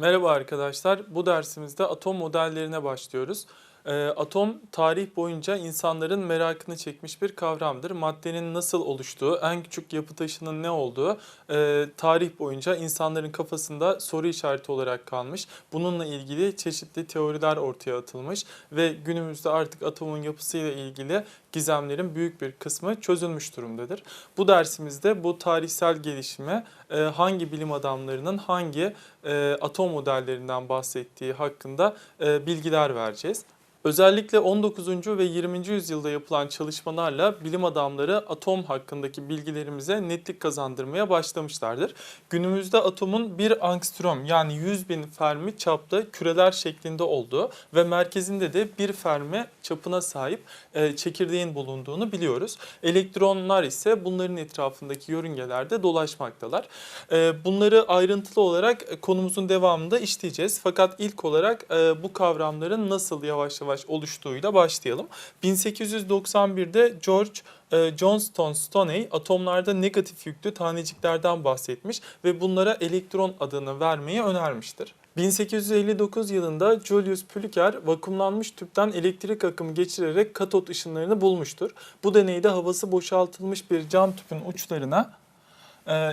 Merhaba arkadaşlar. Bu dersimizde atom modellerine başlıyoruz. Ee, atom tarih boyunca insanların merakını çekmiş bir kavramdır. Maddenin nasıl oluştuğu, en küçük yapı taşının ne olduğu e, tarih boyunca insanların kafasında soru işareti olarak kalmış. Bununla ilgili çeşitli teoriler ortaya atılmış ve günümüzde artık atomun yapısıyla ilgili gizemlerin büyük bir kısmı çözülmüş durumdadır. Bu dersimizde bu tarihsel gelişime e, hangi bilim adamlarının hangi e, atom modellerinden bahsettiği hakkında bilgiler vereceğiz. Özellikle 19. ve 20. yüzyılda yapılan çalışmalarla bilim adamları atom hakkındaki bilgilerimize netlik kazandırmaya başlamışlardır. Günümüzde atomun bir angstrom yani 100 bin fermi çapta küreler şeklinde olduğu ve merkezinde de bir fermi çapına sahip e, çekirdeğin bulunduğunu biliyoruz. Elektronlar ise bunların etrafındaki yörüngelerde dolaşmaktalar. E, bunları ayrıntılı olarak konumuzun devamında işleyeceğiz. Fakat ilk olarak e, bu kavramların nasıl yavaş yavaş oluştuğuyla başlayalım. 1891'de George e, Johnston Stoney atomlarda negatif yüklü taneciklerden bahsetmiş ve bunlara elektron adını vermeyi önermiştir. 1859 yılında Julius Pülüker vakumlanmış tüpten elektrik akımı geçirerek katot ışınlarını bulmuştur. Bu deneyde havası boşaltılmış bir cam tüpün uçlarına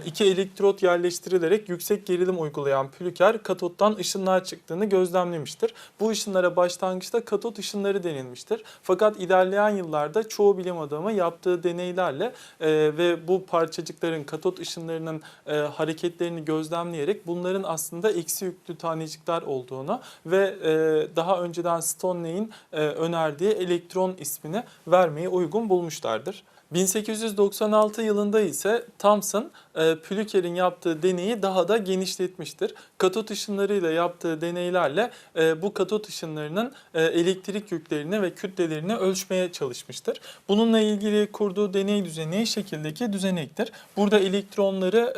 iki elektrot yerleştirilerek yüksek gerilim uygulayan Pülüker katottan ışınlar çıktığını gözlemlemiştir. Bu ışınlara başlangıçta katot ışınları denilmiştir. Fakat ilerleyen yıllarda çoğu bilim adamı yaptığı deneylerle e, ve bu parçacıkların katot ışınlarının e, hareketlerini gözlemleyerek bunların aslında eksi yüklü tanecikler olduğunu ve e, daha önceden Stoney'in e, önerdiği elektron ismini vermeyi uygun bulmuşlardır. 1896 yılında ise Thomson e, Pülüker'in yaptığı deneyi daha da genişletmiştir. Katot ışınlarıyla yaptığı deneylerle e, bu katot ışınlarının e, elektrik yüklerini ve kütlelerini ölçmeye çalışmıştır. Bununla ilgili kurduğu deney düzeni şekildeki düzenektir. Burada elektronları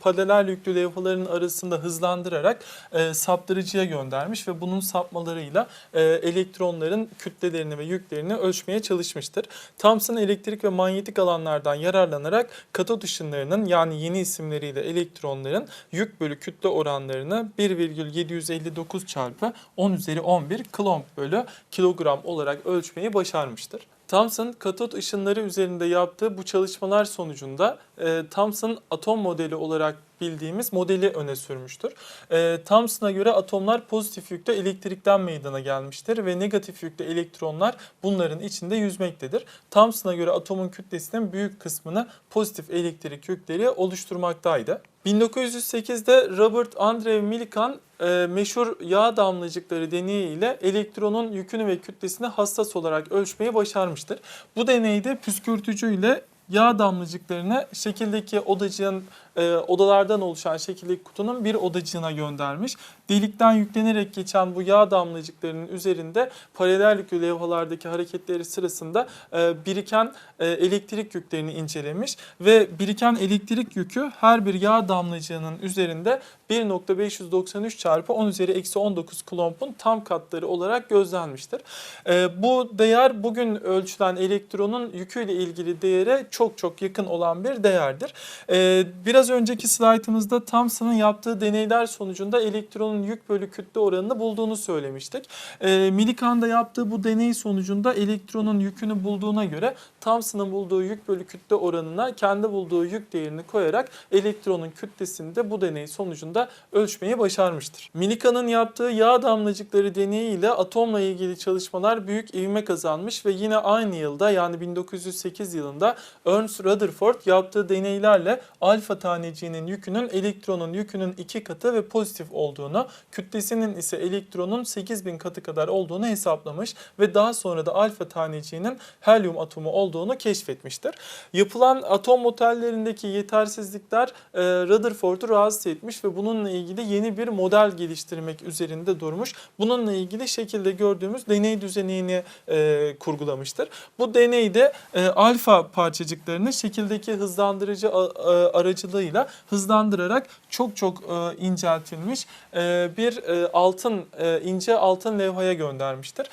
paralel yüklü levhaların arasında hızlandırarak saptırıcıya göndermiş ve bunun sapmalarıyla elektronların kütlelerini ve yüklerini ölçmeye çalışmıştır. Thomson elektrik ve manyetik alanlardan yararlanarak katot ışınlarının yani yeni isimleriyle elektronların yük bölü kütle oranlarını 1,759 çarpı 10 üzeri 11 klomp bölü kilogram olarak ölçmeyi başarmıştır. Thomson katot ışınları üzerinde yaptığı bu çalışmalar sonucunda e, Thomson atom modeli olarak bildiğimiz modeli öne sürmüştür. E, Thomson'a göre atomlar pozitif yüklü elektrikten meydana gelmiştir ve negatif yüklü elektronlar bunların içinde yüzmektedir. Thomson'a göre atomun kütlesinin büyük kısmını pozitif elektrik yükleri oluşturmaktaydı. 1908'de Robert Andrew Millikan e, meşhur yağ damlacıkları deneyiyle elektronun yükünü ve kütlesini hassas olarak ölçmeyi başarmıştır. Bu deneyde püskürtücüyle yağ damlacıklarını şekildeki odacığın e, odalardan oluşan şekildeki kutunun bir odacığına göndermiş. Delikten yüklenerek geçen bu yağ damlacıklarının üzerinde paralel yüklü levhalardaki hareketleri sırasında e, biriken e, elektrik yüklerini incelemiş ve biriken elektrik yükü her bir yağ damlacığının üzerinde 1.593 çarpı 10 üzeri eksi 19 klompun tam katları olarak gözlenmiştir. E, bu değer bugün ölçülen elektronun yüküyle ilgili değere çok çok yakın olan bir değerdir. E, biraz önceki slaytımızda Thomson'ın yaptığı deneyler sonucunda elektronun yük bölü kütle oranını bulduğunu söylemiştik. E, Millikan da yaptığı bu deney sonucunda elektronun yükünü bulduğuna göre Thomson'ın bulduğu yük bölü kütle oranına kendi bulduğu yük değerini koyarak elektronun kütlesini de bu deney sonucunda ölçmeyi başarmıştır. Millikan'ın yaptığı yağ damlacıkları deneyiyle atomla ilgili çalışmalar büyük ivme kazanmış ve yine aynı yılda yani 1908 yılında Ernst Rutherford yaptığı deneylerle alfa taneciğinin yükünün elektronun yükünün iki katı ve pozitif olduğunu, kütlesinin ise elektronun 8000 katı kadar olduğunu hesaplamış ve daha sonra da alfa taneciğinin helyum atomu olduğunu keşfetmiştir. Yapılan atom modellerindeki yetersizlikler e, Rutherford'u rahatsız etmiş ve bununla ilgili yeni bir model geliştirmek üzerinde durmuş. Bununla ilgili şekilde gördüğümüz deney düzenini e, kurgulamıştır. Bu deneyde e, alfa parçacıklarını şekildeki hızlandırıcı a- a- aracılığıyla hızlandırarak çok çok e, inceltilmiş e, bir e, altın ince altın levhaya göndermiştir.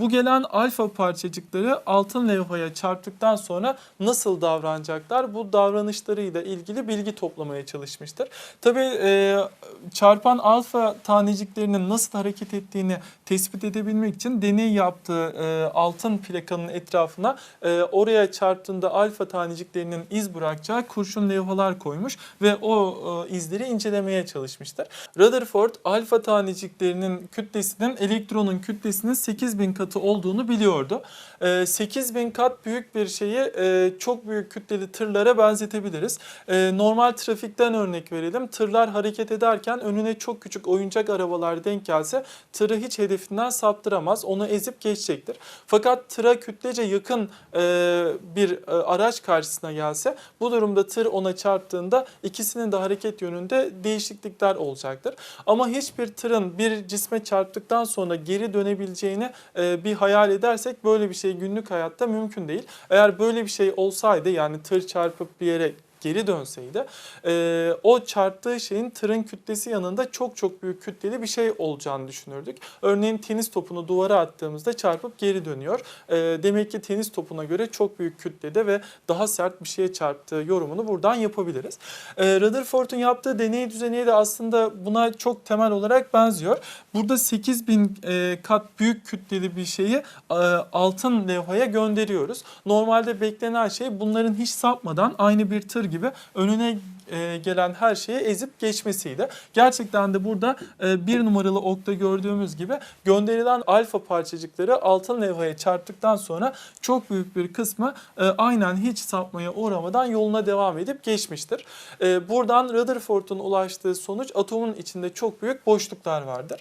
Bu gelen alfa parçacıkları altın levhaya çarptıktan sonra nasıl davranacaklar? Bu davranışlarıyla ilgili bilgi toplamaya çalışmıştır. Tabii e, çarpan alfa taneciklerinin nasıl hareket ettiğini tespit edebilmek için deney yaptığı altın plakanın etrafına oraya çarptığında alfa taneciklerinin iz bırakacağı kurşun levhalar koymuş ve o e, izleri incelemeye çalışmıştır. Rutherford alfa taneciklerinin kütlesinin elektronun kütlesinin 8000 katı olduğunu biliyordu. E, 8000 kat büyük bir şeyi e, çok büyük kütleli tırlara benzetebiliriz. E, normal trafikten örnek verelim. Tırlar hareket ederken önüne çok küçük oyuncak arabalar denk gelse tırı hiç hedefinden saptıramaz. Onu ezip geçecektir. Fakat tıra kütlece yakın e, bir e, araç karşısına gelse bu durumda tır ona çarptığında ikisinin de hareket yönünde değişiklikler olacaktır. Ama hiçbir tırın bir cisme çarptıktan sonra geri dönebileceğini e, bir hayal edersek böyle bir şey günlük hayatta mümkün değil. Eğer böyle bir şey olsaydı yani tır çarpıp bir yere geri dönseydi e, o çarptığı şeyin tırın kütlesi yanında çok çok büyük kütleli bir şey olacağını düşünürdük. Örneğin tenis topunu duvara attığımızda çarpıp geri dönüyor. E, demek ki tenis topuna göre çok büyük kütlede ve daha sert bir şeye çarptığı yorumunu buradan yapabiliriz. E, Rutherford'un yaptığı deney düzeni de aslında buna çok temel olarak benziyor. Burada 8000 e, kat büyük kütleli bir şeyi e, altın levhaya gönderiyoruz. Normalde beklenen şey bunların hiç sapmadan aynı bir tır gibi önüne e, gelen her şeyi ezip geçmesiydi. Gerçekten de burada e, bir numaralı okta gördüğümüz gibi gönderilen alfa parçacıkları altın levhaya çarptıktan sonra çok büyük bir kısmı e, aynen hiç sapmaya uğramadan yoluna devam edip geçmiştir. Buradan Rutherford'un ulaştığı sonuç atomun içinde çok büyük boşluklar vardır.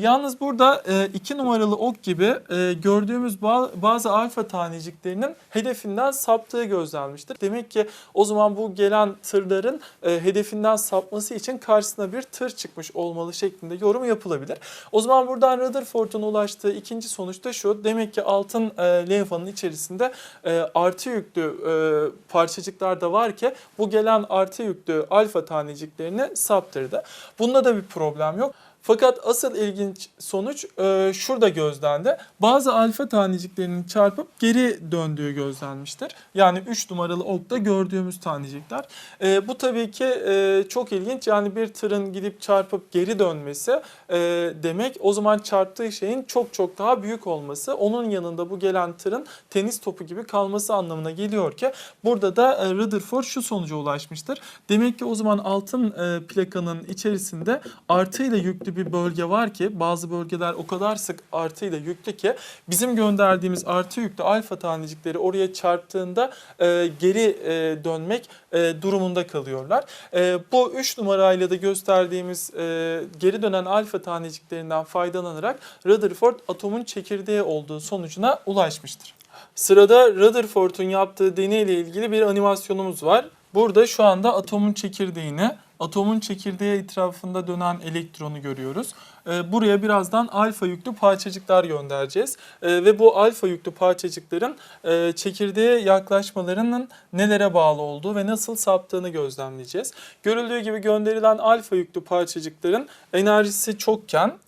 Yalnız burada iki numaralı ok gibi gördüğümüz ba- bazı alfa taneciklerinin hedefinden saptığı gözlenmiştir. Demek ki o zaman bu gelen tırların e, hedefinden sapması için karşısına bir tır çıkmış olmalı şeklinde yorum yapılabilir. O zaman buradan Rutherford'un ulaştığı ikinci sonuç da şu. Demek ki altın e, levhanın içerisinde e, artı yüklü e, parçacıklar da var ki bu gelen artı yüklü alfa taneciklerini saptırdı. Bunda da bir problem yok. Fakat asıl ilginç sonuç e, şurada gözlendi. Bazı alfa taneciklerinin çarpıp geri döndüğü gözlenmiştir. Yani 3 numaralı okta gördüğümüz tanecikler. E, bu tabii ki e, çok ilginç. Yani bir tırın gidip çarpıp geri dönmesi e, demek o zaman çarptığı şeyin çok çok daha büyük olması. Onun yanında bu gelen tırın tenis topu gibi kalması anlamına geliyor ki burada da e, Rutherford şu sonuca ulaşmıştır. Demek ki o zaman altın e, plakanın içerisinde artıyla yüklü bir bölge var ki bazı bölgeler o kadar sık artıyla yüklü ki bizim gönderdiğimiz artı yüklü alfa tanecikleri oraya çarptığında e, geri e, dönmek e, durumunda kalıyorlar. E, bu 3 numarayla da gösterdiğimiz e, geri dönen alfa taneciklerinden faydalanarak Rutherford atomun çekirdeği olduğu sonucuna ulaşmıştır. Sırada Rutherford'un yaptığı deneyle ilgili bir animasyonumuz var. Burada şu anda atomun çekirdeğini, atomun çekirdeği etrafında dönen elektronu görüyoruz. Ee, Buraya birazdan alfa yüklü parçacıklar göndereceğiz. Ee, Ve bu alfa yüklü parçacıkların e, çekirdeğe yaklaşmalarının nelere bağlı olduğu ve nasıl saptığını gözlemleyeceğiz. Görüldüğü gibi gönderilen alfa yüklü parçacıkların enerjisi çokken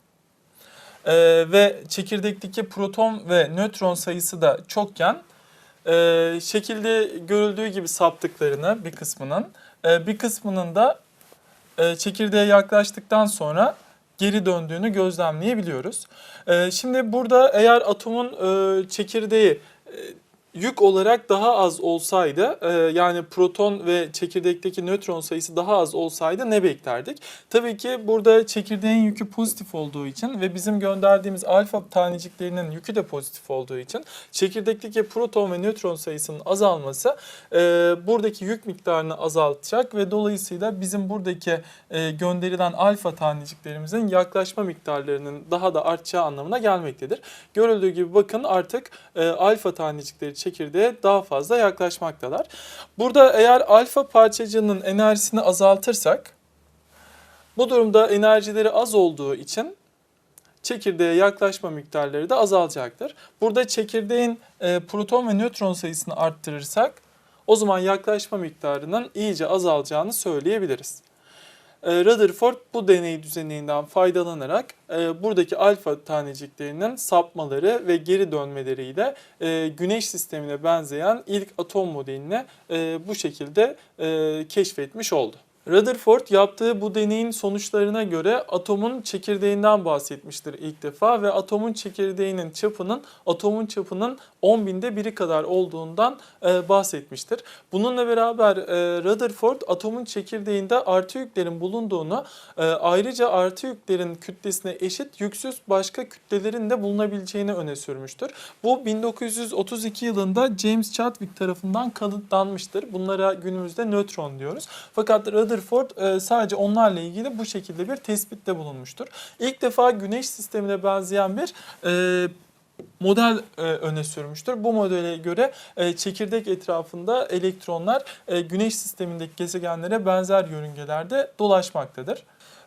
e, ve çekirdekteki proton ve nötron sayısı da çokken e, şekilde görüldüğü gibi saptıklarını bir kısmının e, bir kısmının da e, çekirdeğe yaklaştıktan sonra geri döndüğünü gözlemleyebiliyoruz. E, şimdi burada eğer atomun e, çekirdeği e, yük olarak daha az olsaydı e, yani proton ve çekirdekteki nötron sayısı daha az olsaydı ne beklerdik? Tabii ki burada çekirdeğin yükü pozitif olduğu için ve bizim gönderdiğimiz alfa taneciklerinin yükü de pozitif olduğu için çekirdekteki proton ve nötron sayısının azalması e, buradaki yük miktarını azaltacak ve dolayısıyla bizim buradaki e, gönderilen alfa taneciklerimizin yaklaşma miktarlarının daha da artacağı anlamına gelmektedir. Görüldüğü gibi bakın artık alfa tanecikleri çekirdeğe daha fazla yaklaşmaktalar. Burada eğer alfa parçacığının enerjisini azaltırsak bu durumda enerjileri az olduğu için çekirdeğe yaklaşma miktarları da azalacaktır. Burada çekirdeğin e, proton ve nötron sayısını arttırırsak o zaman yaklaşma miktarının iyice azalacağını söyleyebiliriz. E, Rutherford bu deney düzeninden faydalanarak e, buradaki alfa taneciklerinin sapmaları ve geri dönmeleriyle e, Güneş sistemine benzeyen ilk atom modelini e, bu şekilde keşfetmiş oldu. Rutherford yaptığı bu deneyin sonuçlarına göre atomun çekirdeğinden bahsetmiştir ilk defa ve atomun çekirdeğinin çapının atomun çapının 10 binde biri kadar olduğundan e, bahsetmiştir. Bununla beraber e, Rutherford atomun çekirdeğinde artı yüklerin bulunduğunu e, ayrıca artı yüklerin kütlesine eşit yüksüz başka kütlelerin de bulunabileceğini öne sürmüştür. Bu 1932 yılında James Chadwick tarafından kanıtlanmıştır. Bunlara günümüzde nötron diyoruz. Fakat Rutherford e, sadece onlarla ilgili bu şekilde bir tespitte bulunmuştur. İlk defa Güneş sistemine benzeyen bir e, model e, öne sürmüştür. Bu modele göre çekirdek etrafında elektronlar Güneş sistemindeki gezegenlere benzer yörüngelerde dolaşmaktadır.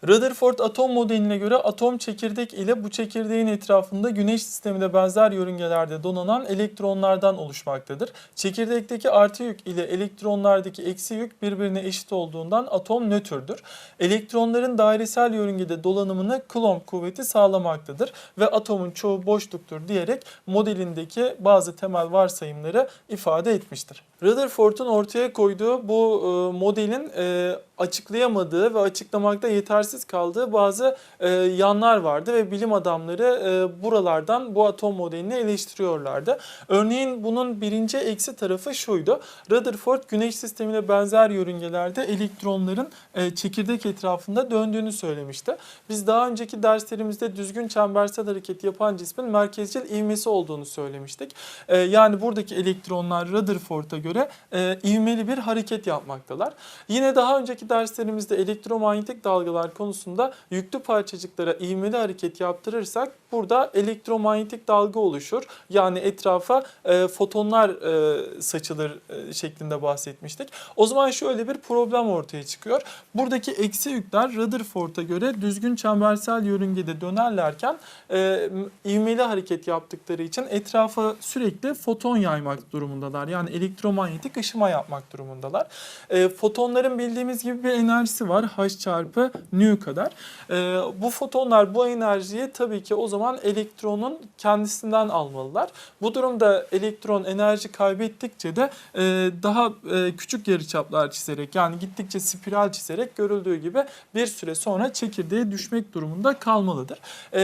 Rutherford atom modeline göre atom çekirdek ile bu çekirdeğin etrafında Güneş sistemine benzer yörüngelerde donanan elektronlardan oluşmaktadır. Çekirdekteki artı yük ile elektronlardaki eksi yük birbirine eşit olduğundan atom nötrdür. Elektronların dairesel yörüngede dolanımını Coulomb kuvveti sağlamaktadır ve atomun çoğu boşluktur diyerek modelindeki bazı temel varsayımları ifade etmiştir. Rutherford'un ortaya koyduğu bu e, modelin e, açıklayamadığı ve açıklamakta yetersiz kaldığı bazı e, yanlar vardı ve bilim adamları e, buralardan bu atom modelini eleştiriyorlardı. Örneğin bunun birinci eksi tarafı şuydu. Rutherford güneş sistemine benzer yörüngelerde elektronların e, çekirdek etrafında döndüğünü söylemişti. Biz daha önceki derslerimizde düzgün çembersel hareket yapan cismin merkezcil ivmesi olduğunu söylemiştik. E, yani buradaki elektronlar Rutherford'a göre e, ivmeli bir hareket yapmaktalar. Yine daha önceki derslerimizde elektromanyetik dalgalar konusunda yüklü parçacıklara ivmeli hareket yaptırırsak burada elektromanyetik dalga oluşur. Yani etrafa e, fotonlar e, saçılır e, şeklinde bahsetmiştik. O zaman şöyle bir problem ortaya çıkıyor. Buradaki eksi yükler Rutherford'a göre düzgün çembersel yörüngede dönerlerken e, ivmeli hareket yaptıkları için etrafa sürekli foton yaymak durumundalar. Yani elektromanyetik ışıma yapmak durumundalar. E, fotonların bildiğimiz gibi bir enerjisi var. H çarpı nu kadar. E, bu fotonlar bu enerjiyi tabii ki o zaman elektronun kendisinden almalılar. Bu durumda elektron enerji kaybettikçe de e, daha e, küçük yarıçaplar çizerek yani gittikçe spiral çizerek görüldüğü gibi bir süre sonra çekirdeğe düşmek durumunda kalmalıdır. E,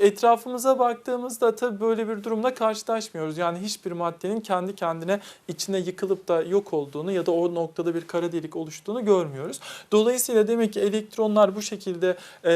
etrafımıza baktığımızda tabii böyle bir durumla karşılaşmıyoruz. Yani hiçbir maddenin kendi kendine içine yıkılıp da yok olduğunu ya da o noktada bir kara delik oluştuğunu görmüyoruz. Dolayısıyla demek ki elektronlar bu şekilde e,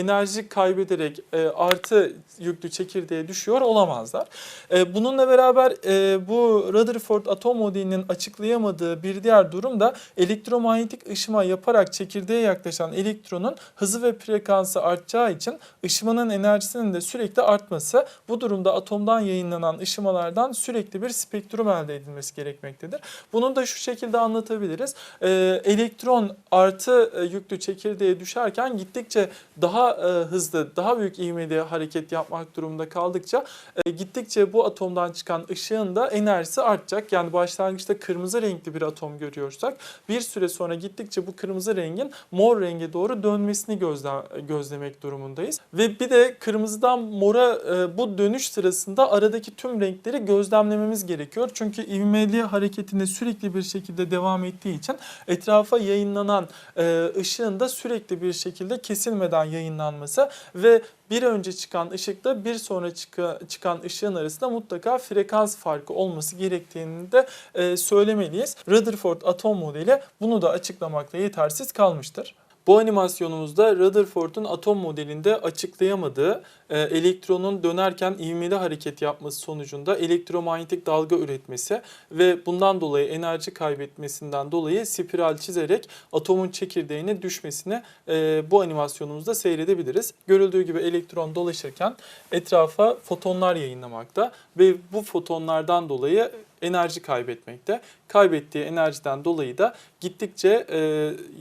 enerji kaybederek e, artı yüklü çekirdeğe düşüyor olamazlar. E, bununla beraber e, bu Rutherford atom modelinin açıklayamadığı bir diğer durum da elektromanyetik ışıma yaparak çekirdeğe yaklaşan elektronun hızı ve frekansı artacağı için ışımanın enerjisinin de sürekli artması bu durumda atomdan yayınlanan ışımalardan sürekli bir spektrum elde edilmesi gerekmektedir. Bunu da şu şekilde anlatabiliriz. E, elektron artı e, yüklü çekirdeğe düşerken gittikçe daha e, hızlı, daha büyük ivmeli hareket yapmak durumunda kaldıkça e, gittikçe bu atomdan çıkan ışığın da enerjisi artacak. Yani başlangıçta kırmızı renkli bir atom görüyorsak bir süre sonra gittikçe bu kırmızı rengin mor renge doğru dönmesini gözle, gözlemek durumundayız. Ve bir de kırmızıdan mora e, bu dönüş sırasında aradaki tüm renkleri gözlemlememiz gerekiyor. Çünkü ivmeli hareketinde sürekli bir şekilde devam ettiği için etrafa yayınlanan e, ışığın da sürekli bir şekilde kesilmeden yayınlanması ve bir önce çıkan ışıkla bir sonra çıka- çıkan ışığın arasında mutlaka frekans farkı olması gerektiğini de e, söylemeliyiz. Rutherford atom modeli bunu da açıklamakla yetersiz kalmıştır. Bu animasyonumuzda Rutherford'un atom modelinde açıklayamadığı elektronun dönerken ivmeli hareket yapması sonucunda elektromanyetik dalga üretmesi ve bundan dolayı enerji kaybetmesinden dolayı spiral çizerek atomun çekirdeğine düşmesini e, bu animasyonumuzda seyredebiliriz. Görüldüğü gibi elektron dolaşırken etrafa fotonlar yayınlamakta ve bu fotonlardan dolayı enerji kaybetmekte. Kaybettiği enerjiden dolayı da gittikçe e,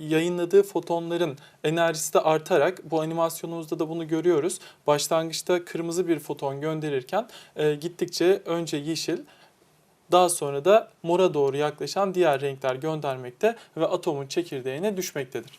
yayınladığı fotonların enerjisi de artarak bu animasyonumuzda da bunu görüyoruz. Başlangıçta kırmızı bir foton gönderirken e, gittikçe önce yeşil Daha sonra da mora doğru yaklaşan diğer renkler göndermekte ve atomun çekirdeğine düşmektedir.